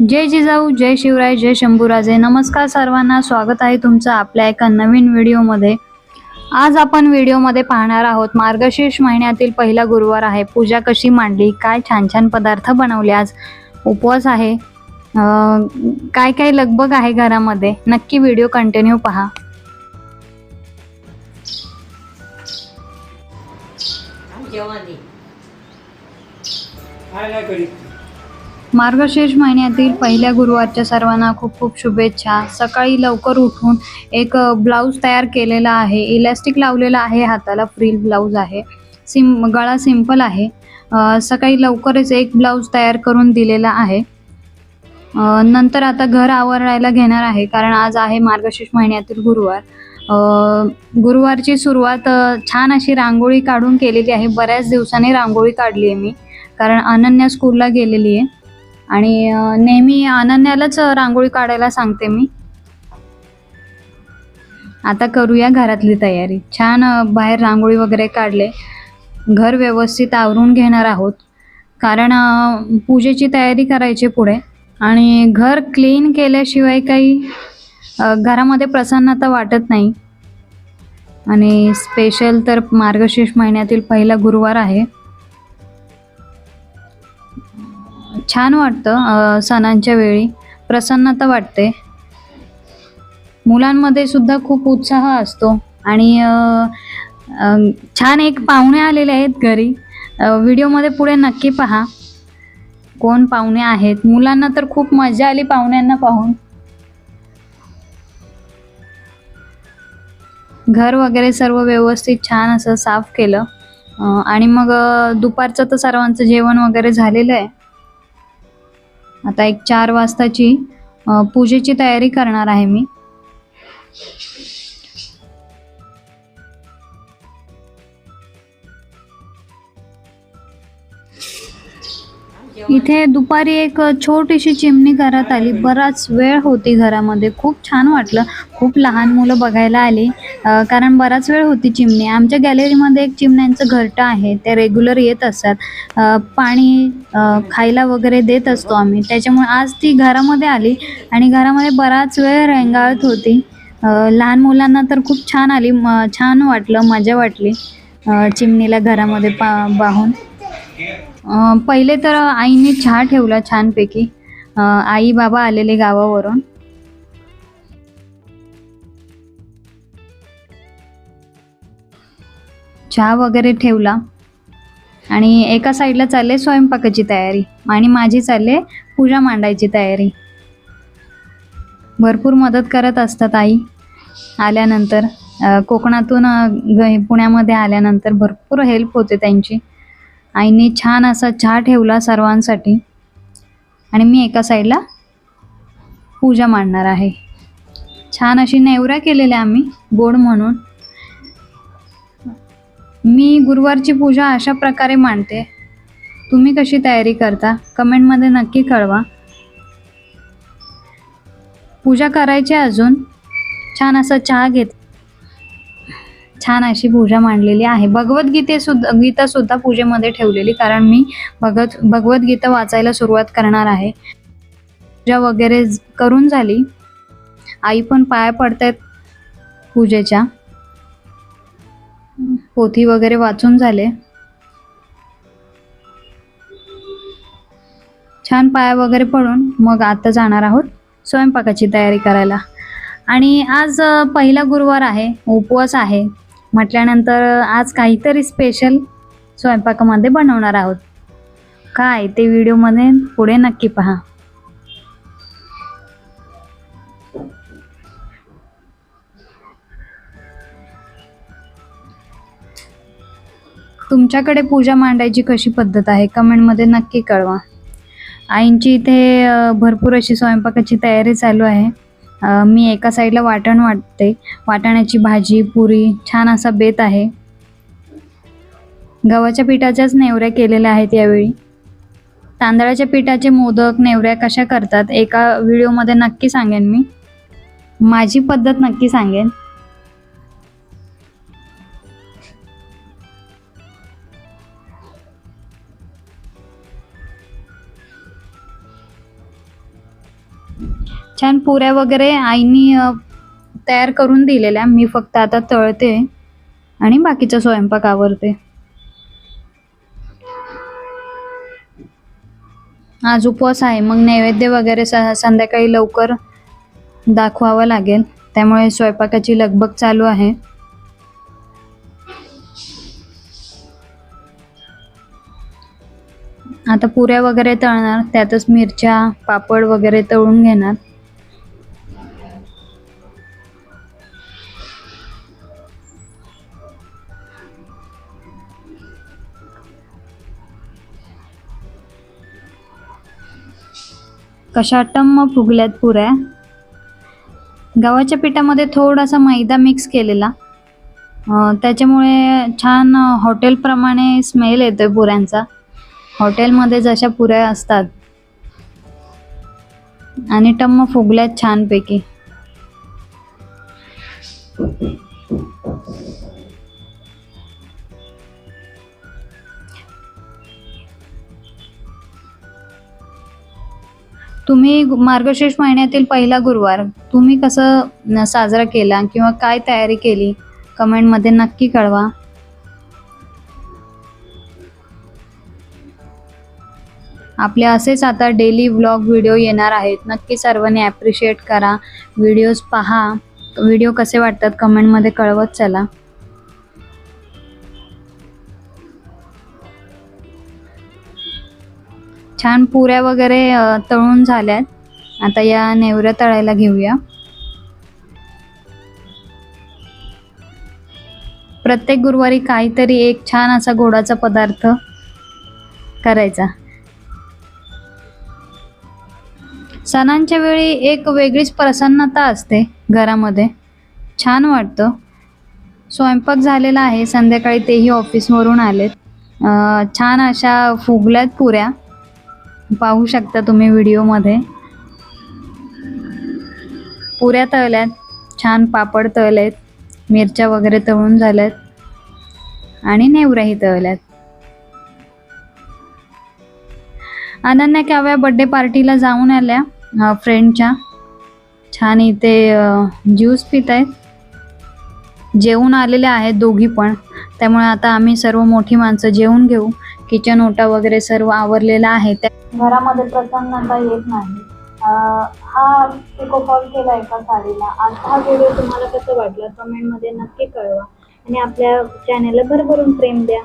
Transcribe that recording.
जय जिजाऊ जय शिवराय जय शंभूराजे. नमस्कार सर्वांना स्वागत आहे तुमचं आपल्या एका नवीन व्हिडिओमध्ये. आज आपण व्हिडिओमध्ये पाहणार आहोत मार्गशीर्ष महिन्यातील पहिला गुरुवार आहे. पूजा कशी मांडली? काय छान छान पदार्थ बनवले आज? उपवास आहे. काय काय लगबग आहे घरामध्ये? नक्की व्हिडिओ कंटिन्यू पहा. जेवण मार्गशीर्ष महिन्यातील पहिल्या गुरुवारच्या सर्वांना खूप खूप शुभेच्छा. सकाळी लवकर उठून एक ब्लाऊज तयार केलेला आहे. इलॅस्टिक लावलेला आहे हाताला. फ्रील ब्लाऊज आहे. सिम गळा सिंपल आहे. सकाळी लवकरच एक ब्लाऊज तयार करून दिलेला आहे. नंतर आता घर आवरायला घेणार आहे कारण आज आहे मार्गशीर्ष महिन्यातील गुरुवार. गुरुवारची सुरुवात छान अशी रांगोळी काढून केलेली आहे. बऱ्याच दिवसांनी रांगोळी काढली आहे मी. कारण अनन्या स्कूलला गेलेली आहे आणि नेहमी अनन्यालाच रांगोळी काढायला सांगते मी. आता करूया घरातली तयारी. छान बाहेर रांगोळी वगैरे काढले. घर व्यवस्थित आवरून घेणार आहोत. कारण पूजेची तयारी करायची पुढे. आणि घर क्लीन केल्याशिवाय काही घरामध्ये प्रसन्नता वाटत नाही. आणि स्पेशल तर मार्गशीर्ष महिन्यातील पहिला गुरुवार आहे. छान वाटतं सणांच्या वेळी. प्रसन्नता वाटते. मुलांमध्ये सुद्धा खूप उत्साह असतो आणि छान एक पाहुणे आलेले आहेत घरी. व्हिडिओमध्ये पुढे नक्की पहा. कोण पाहुणे आहेत? मुलांना तर खूप मजा आली पाहुण्यांना पाहून. घर वगैरे सर्व व्यवस्थित छान असं साफ केलं. आणि मग दुपारचं तर सर्वांचं जेवण वगैरे झालेलं आहे. आता एक चार वाजताची पूजेची तयारी करणार आहे मी. इथे दुपारी एक छोटीशी चिमणी घरात आली. बराच वेळ होती घरामध्ये. खूप छान वाटलं. खूप लहान मुलं बघायला आली. कारण बराच वेळ होती चिमणी. आमच्या गॅलरीमध्ये एक चिमण्यांचं घरटं आहे. ते रेग्युलर येत असतात. पाणी खायला वगैरे देत असतो आम्ही. त्याच्यामुळे आज ती घरामध्ये आली आणि घरामध्ये बराच वेळ रेंगाळत होती. लहान मुलांना तर खूप छान आली. म छान वाटलं. मजा वाटली चिमणीला घरामध्ये पा पाहून. पहिले तर आईने चहा ठेवला छानपैकी. आई बाबा आलेले गावावरून. चहा वगैरे ठेवला. आणि एका साईडला चालले स्वयंपाकाची तयारी आणि माझी चालले पूजा मांडायची तयारी. भरपूर मदत करत असतात आई आल्यानंतर. कोकणातून पुण्यामध्ये आल्यानंतर भरपूर हेल्प होते त्यांची. आईने छान असा चहा ठेवला सर्वांसाठी. आणि मी एका साईडला पूजा मांडणार आहे. छान अशी नेवऱ्या केलेल्या आम्ही गोड म्हणून. मी गुरुवारची पूजा अशा प्रकारे मांडते. तुम्ही कशी तयारी करता? कमेंटमध्ये नक्की कळवा. पूजा करायची अजून. छान असा चहा घेत छान अशी पूजा मांडलेली आहे. भगवद्गीते सुद्धा गीता सुद्धा पूजेमध्ये ठेवलेली कारण मी भगत भगवद्गीता वाचायला सुरुवात करणार आहे. पूजा वगैरे करून झाली. आई पण पाया पडतायत पूजेच्या. पोथी वगैरे वाचून झाले. छान पाया वगैरे पडून मग आता जाणार आहोत स्वयंपाकाची तयारी करायला. आणि आज पहिला गुरुवार आहे उपवास आहे. म्हटल्यानंतर आज काहीतरी स्पेशल स्वयंपाकामध्ये बनवणार आहोत. काय ते व्हिडिओमध्ये पुढे नक्की पहा. तुमच्याकडे पूजा मांडायची कशी पद्धत आहे? कमेंटमध्ये नक्की कळवा. आईंची इथे भरपूर अशी स्वयंपाकाची तयारी चालू आहे. मी एका साईडला वाटण वाटते. वाटाण्याची भाजी पुरी छान असा बेत आहे. गव्हाच्या पिठाच्याच नेवऱ्या केलेल्या आहेत यावेळी. तांदळाच्या पिठाचे मोदक नेवऱ्या कशा करतात एका व्हिडिओमध्ये नक्की सांगेन मी. माझी पद्धत नक्की सांगेन. छान पुऱ्या वगैरे आईनी तयार करून दिलेल्या. मी फक्त आता तळते आणि बाकीचा स्वयंपाक आवरते. आज उपवास आहे. मग नैवेद्य वगैरे संध्याकाळी लवकर दाखवावं लागेल. त्यामुळे स्वयंपाकाची लगबग चालू आहे. आता पुऱ्या वगैरे तळणार त्यातच मिरच्या पापड वगैरे तळून घेणार. कशा टम्म फुगल्यात पुऱ्या? गव्हाच्या पिठामध्ये थोडासा मैदा मिक्स केलेला. त्याच्यामुळे छान हॉटेलप्रमाणे स्मेल येतोय पुऱ्यांचा. हॉटेलमध्ये जशा पुऱ्या असतात. आणि टम्म फुगल्यात छानपैकी. तुम्ही मार्गशीर्ष महिन्यातील पहिला गुरुवार तुम्ही कसं साजरा केला किंवा काय तयारी केली? कमेंटमध्ये नक्की कळवा. आपले असेच आता डेली व्लॉग व्हिडिओ येणार आहेत. नक्की सर्वांनी ॲप्रिशिएट करा. व्हिडिओज पहा. व्हिडिओ कसे वाटतात कमेंटमध्ये कळवत चला. छान पुऱ्या वगैरे तळून झाल्यात. आता या नेवऱ्या तळायला घेऊया. प्रत्येक गुरुवारी काहीतरी एक छान असा गोडाचा पदार्थ करायचा. सणांच्या वेळी एक वेगळीच प्रसन्नता असते घरामध्ये. छान वाटतं. स्वयंपाक झालेला आहे. संध्याकाळी तेही ऑफिसवरून आलेत. छान अशा फुगल्यात पुऱ्या. पाहू शकता तुम्ही व्हिडिओमध्ये. पुऱ्या तळल्यात. छान पापड तळलेत. मिरच्या वगैरे तळून झाल्यात. आणि नेवऱ्याही तळल्यात. अनन्या काव्या बड्डे पार्टीला जाऊन आल्या फ्रेंडच्या छान इथे ज्यूस पित आहेत जेवून आलेले आहेत दोघी पण. त्यामुळे आता आम्ही सर्व मोठी माणसं जेवून घेऊ. किचन ओटा वगैरे सर्व आवरलेला आहे. त्या घरामध्ये प्रसन्नता येत नाही. हा पिको केला एका साडीला. आज हा व्हिडिओ तुम्हाला कसं वाटला? कमेंटमध्ये नक्की कळवा. आणि आपल्या चॅनेलला भरभरून प्रेम द्या.